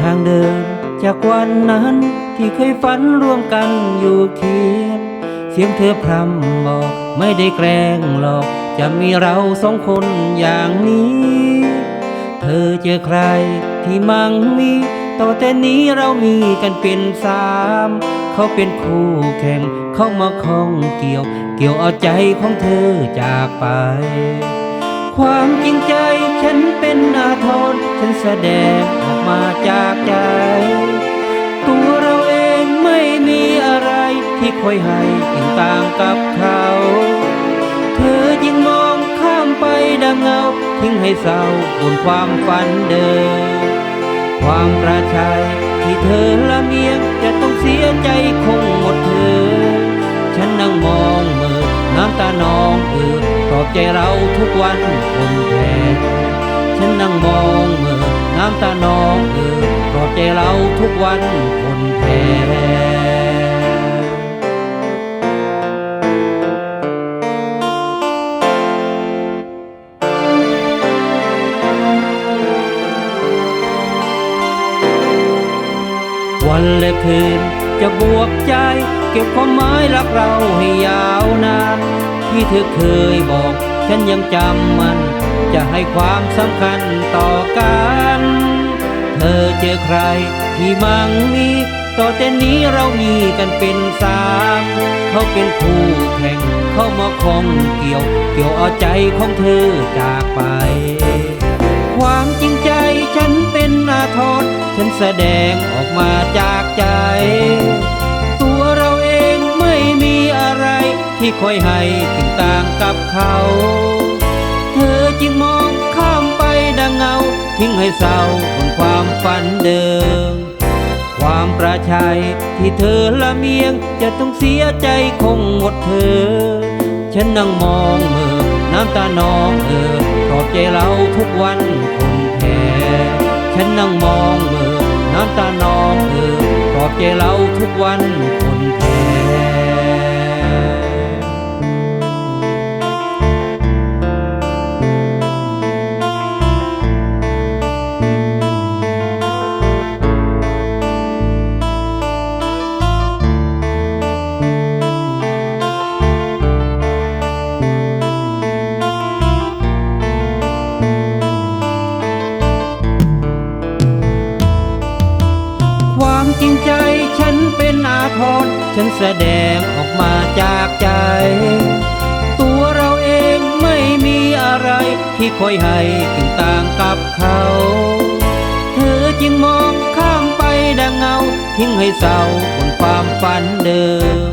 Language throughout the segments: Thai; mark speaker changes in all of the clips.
Speaker 1: ทางเดิน จากวันนั้นที่เคยฝันร่วมกันอยู่เคียงเสียงเธอพรำบอกไม่ได้แกล้งหรอก จะมีเราสองคนอย่างนี้ เธอเจอใครที่มั่งมีต่อแต่นี้เรามีกันเป็นสามเขาเป็นคู่แข่งเข้ามาข้องเกี่ยว เกี่ยวเอาใจของเธอจากไป ความจริงใจฉันเป็น แสดงออกมาจากใจ ตัวเราเองไม่มีอะไรที่คอยให้ยิ่งต่างกับเขา เธอยิงมองข้ามไปดังเงา ทิ้งให้เศร้าบนความฝันเดิม ความประชัยที่เธอละเมียงจะต้องเสียใจคงหมดเธอ ฉันนั่งมองมือน้ำตานองเอือปลอบใจเราทุกวันคนแทน อน้องเอือปลอบใจเราทุกวันคนแทนวันและคืนจะบวกใจ เก็บความหมายรักเราให้ยาวนานที่เธอเคยบอก ฉันยังจำมัน จะให้ความสำคัญต่อกัน เธอเจอใครที่มั่งมี ต่อแต่นี้เรามีกันเป็นสามเขาเป็นคู่แข่ง เข้ามาคองเกี่ยว เกี่ยวเอาใจของเธอจากไป ความจริงใจฉันเป็นอาทรฉันแสดงออกมาจากใจ ตัวเราเองไม่มีอะไร ที่คอยให้ถึงต่างกับเขา เธอจึงมอง ทิ้งให้เศร้าบนความฝันเดิม ความประชัยที่เธอละเมียง จะต้องเสียใจคงหมดเธอ ฉันนั่งมองเมื่อน้ำตานองเออปลอบใจเราทุกวันคนแพ้ฉันนั่งมองเมื่อน้ำตานองเออปลอบใจเราทุกวันคน จริงใจฉันเป็นอาทรฉันแสดงออกมาจากใจ ตัวเราเองไม่มีอะไรที่คอยให้ถึงต่างกับเขา เธอจึงมองข้ามไปดังเงา ทิ้งให้เศร้าบนความฝันเดิม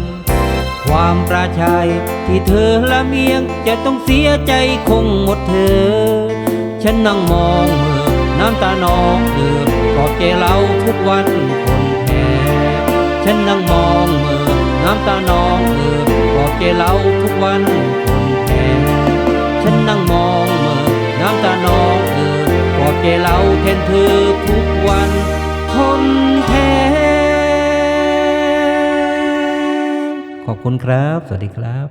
Speaker 1: ความประชัยที่เธอละเมียงจะต้องเสียใจคงหมดเธอ ฉันนั่งมองเมื่อน้ำตานองเอือปลอบใจเราทุกวัน ฉันนั่งมองเมื่อน้ำตานองเออบอกแกเราทุกวันคนแทนฉันนั่งมองเมื่อน้ำตานองเออบอกแกเราแทนเธอทุกวันคนแทนขอบคุณครับ สวัสดีครับ